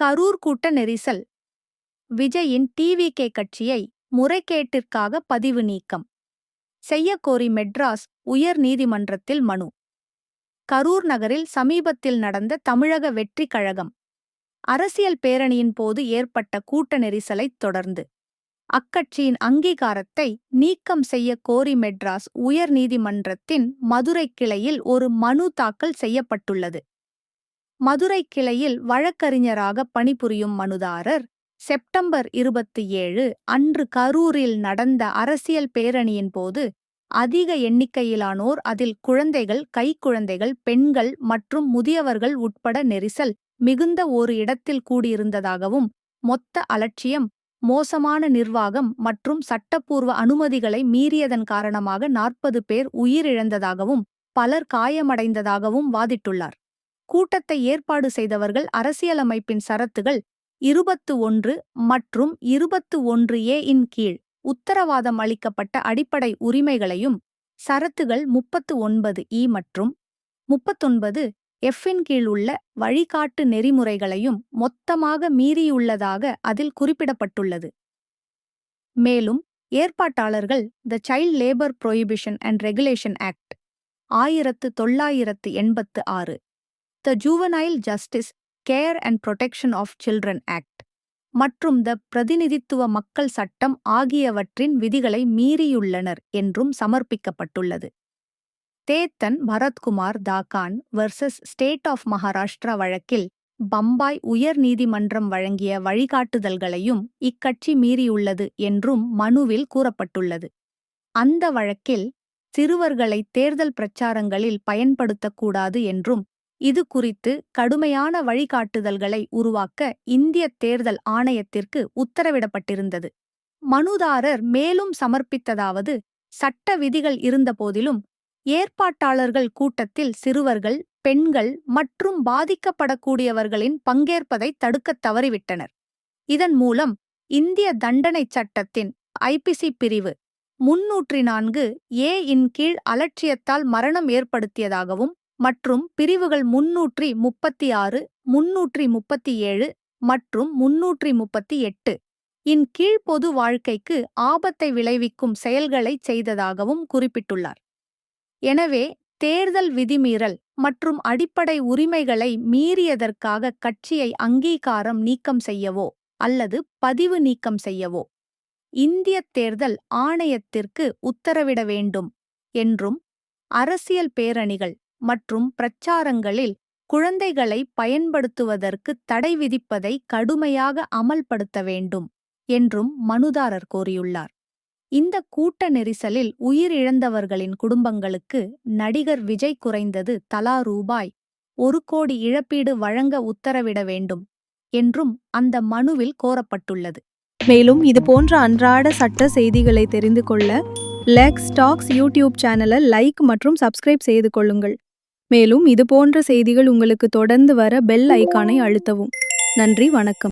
கரூர் கூட்ட நெரிசல். விஜயின் டிவிகே கட்சியை முறைகேட்டிற்காக பதிவு நீக்கம். செய்யக்கோரி மெட்ராஸ் உயர் நீதிமன்றத்தில் மனு. கரூர் நகரில் சமீபத்தில் நடந்த தமிழக வெற்றி கழகம். அரசியல் பேரணியின் போது ஏற்பட்ட கூட்ட நெரிசலைத் தொடர்ந்து. அக்கட்சியின் அங்கீகாரத்தை நீக்கம் செய்ய கோரி மெட்ராஸ் உயர் நீதிமன்றத்தின் மதுரை கிளையில் ஒரு மனு தாக்கல் செய்யப்பட்டுள்ளது. மதுரை கிளையில் வழக்கறிஞராக பணிபுரியும் மனுதாரர் செப்டம்பர் இருபத்தி ஏழு அன்று கரூரில் நடந்த அரசியல் பேரணியின் போது அதிக எண்ணிக்கையிலானோர் அதில் குழந்தைகள் கைக்குழந்தைகள் பெண்கள் மற்றும் முதியவர்கள் உட்பட நெரிசல் மிகுந்த ஒரு இடத்தில் கூடியிருந்ததாகவும் மொத்த அலட்சியம் மோசமான நிர்வாகம் மற்றும் சட்டப்பூர்வ அனுமதிகளை மீறியதன் காரணமாக நாற்பது பேர் உயிரிழந்ததாகவும் பலர் காயமடைந்ததாகவும் வாதிட்டுள்ளார். கூட்டத்தை ஏற்பாடு செய்தவர்கள் அரசியலமைப்பின் சரத்துகள் இருபத்து ஒன்று மற்றும் இருபத்து ஒன்று ஏ இன் கீழ் உத்தரவாதம் அளிக்கப்பட்ட அடிப்படை உரிமைகளையும் சரத்துகள் முப்பத்து ஒன்பது இ மற்றும் முப்பத்தொன்பது எஃப்இன் கீழ் உள்ள வழிகாட்டு நெறிமுறைகளையும் மொத்தமாக மீறியுள்ளதாக அதில் குறிப்பிடப்பட்டுள்ளது. மேலும் ஏற்பாட்டாளர்கள் the child labour prohibition and regulation act ஆயிரத்து தொள்ளாயிரத்து எண்பத்து ஆறு the juvenile justice care and protection of children act மற்றும் த பிரதிநிதித்துவ மக்கள் சட்டம் ஆகியவற்றின் விதிகளை மீறியுள்ளனர் என்றும் சமர்ப்பிக்கப்பட்டுள்ளது. Chetan Bharatkumar Dhakan versus state of Maharashtra வழக்கில் பம்பாய் உயர் நீதிமன்றம் வழங்கிய வழிகாட்டுதல்களையும் இக்கட்சி மீறியுள்ளது என்றும் மனுவில் கூறப்பட்டுள்ளது. அந்த வழக்கில் சிறுவர்களை தேர்தல் பிரச்சாரங்களில் பயன்படுத்தக்கூடாது என்றும் இது குறித்து கடுமையான வழிகாட்டுதல்களை உருவாக்க இந்திய தேர்தல் ஆணையத்திற்கு உத்தரவிடப்பட்டிருந்தது. மனுதாரர் மேலும் சமர்ப்பித்ததாவது சட்ட விதிகள் இருந்தபோதிலும் ஏற்பாட்டாளர்கள் கூட்டத்தில் சிறுவர்கள் பெண்கள் மற்றும் பாதிக்கப்படக்கூடியவர்களின் பங்கேற்பதை தடுக்கத் தவறிவிட்டனர். இதன் மூலம் இந்திய தண்டனைச் சட்டத்தின் ஐபிசி பிரிவு முன்னூற்றி நான்கு ஏ இன் கீழ் அலட்சியத்தால் மரணம் ஏற்படுத்தியதாகவும் மற்றும் பிரிவுகள் முன்னூற்றி முப்பத்தி ஆறு முன்னூற்றி முப்பத்தி ஏழு மற்றும் முன்னூற்றி முப்பத்தி எட்டு இன் கீழ் பொது வாழ்க்கைக்கு ஆபத்தை விளைவிக்கும் செயல்களைச் செய்ததாகவும் குறிப்பிட்டுள்ளார். எனவே தேர்தல் விதிமீறல் மற்றும் அடிப்படை உரிமைகளை மீறியதற்காக கட்சியை அங்கீகாரம் நீக்கம் செய்யவோ அல்லது பதிவு நீக்கம் செய்யவோ. இந்திய தேர்தல் ஆணையத்திற்கு உத்தரவிட வேண்டும் என்றும் அரசியல் பேரணிகள் மற்றும் பிரச்சாரங்களில் குழந்தைகளை பயன்படுத்துவதற்கு தடை விதிப்பதை கடுமையாக அமல்படுத்த வேண்டும் என்றும் மனுதாரர் கோரியுள்ளார் இந்த கூட்ட நெரிசலில் உயிரிழந்தவர்களின் குடும்பங்களுக்கு நடிகர் விஜய் குறைந்தது தலா ரூபாய் ஒரு கோடி இழப்பீடு வழங்க உத்தரவிட வேண்டும் என்றும் அந்த மனுவில் கோரப்பட்டுள்ளது. மேலும் இது போன்ற அன்றாட சட்ட செய்திகளை தெரிந்து கொள்ள லெக்ஸ் டாக்ஸ் யூடியூப் சேனலை லைக் மற்றும் சப்ஸ்கிரைப் செய்து கொள்ளுங்கள். மேலும் இது போன்ற செய்திகள் உங்களுக்கு தொடர்ந்து வர பெல் ஐக்கானை அழுத்தவும். நன்றி வணக்கம்.